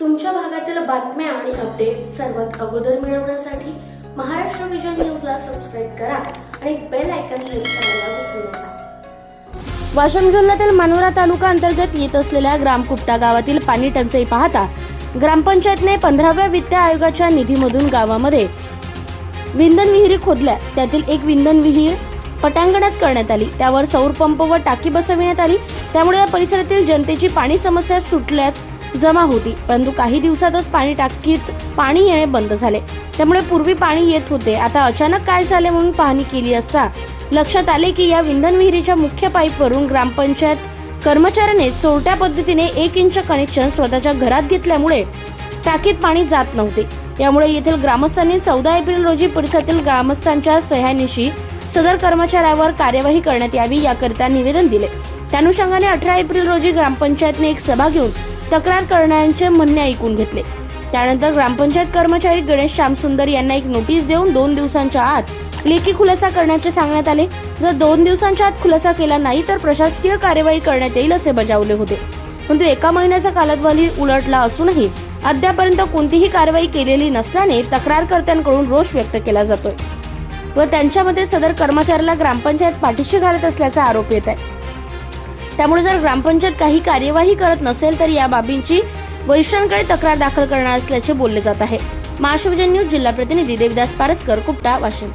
तुमच्या भागातील बातम्या आणि अपडेट सर्वात अगोदर मिळवण्यासाठी महाराष्ट्र विजन न्यूजला सबस्क्राईब करा आणि बेल आयकॉन प्रेस करायला विसरू नका. वाशिम जिल्ह्यातील मानोरा तालुका अंतर्गत येत असलेल्या ग्रामकुपटा गावातील पाणी टंचाई पाहता ग्रामपंचायतने पंधराव्या वित्त आयोगाच्या निधीमधून गावामध्ये विंधन विहिरी खोदल्या. त्यातील एक विंधन विहीर पटांगणात करण्यात आली. त्यावर सौर पंप व टाकी बसविण्यात आली. त्यामुळे या परिसरातील जनतेची पाणी समस्या सुटल्यात. जमा होती. परंतु काही दिवसातच पाणी टाकीत पाणी येणे बंद झाले. त्यामुळे पूर्वी पाणी येत होते. आता अचानक काय झाले म्हणून पाहणी केली असता लक्षात आले की या विंधन विहिरीच्या मुख्य पाईपवरून ग्रामपंचायत कर्मचाऱ्याने चोरट्या पद्धतीने एक इंच कनेक्शन स्वतःच्या घरात घेतल्यामुळे टाकीत पाणी जात नव्हते. यामुळे येथील ग्रामस्थांनी चौदा एप्रिल रोजी परिसरातील ग्रामस्थांच्या सह्यानिशी सदर कर्मचाऱ्यावर कार्यवाही करण्यात यावी याकरिता निवेदन दिले. त्या अनुषंगाने अठरा एप्रिल रोजी ग्रामपंचायतने एक सभा घेऊन तक्रार करण्याचे म्हणणे ऐकून घेतले. त्यानंतर ग्रामपंचायत कर्मचारी गणेश श्यामसुंदर यांना एक नोटीस देऊन दोन दिवसांच्या आत लेखी खुलासा करण्याचे सांगण्यात आले. जर दोन दिवसांच्या आत खुलासा केला नाही तर प्रशासकीय कार्यवाही करण्यात येईल असे बजावले होते. परंतु एका महिन्याचा कालावधी उलटला असूनही अद्यापर्यंत कोणतीही कारवाई केलेली नसल्याने तक्रारकर्त्यांकडून रोष व्यक्त केला जातोय. व त्यांच्यामध्ये सदर कर्मचाऱ्याला ग्रामपंचायत पाठीशी घालत असल्याचा आरोप येत आहे. त्यामुळे जर ग्रामपंचायत काही कार्यवाही करत नसेल तर या बाबींची वरिष्ठांकडे तक्रार दाखल करणार असल्याचे बोलले जात आहे. महाशिवजन न्यूज जिल्हा प्रतिनिधी देवदास पारसकर कुपटा वाशिम.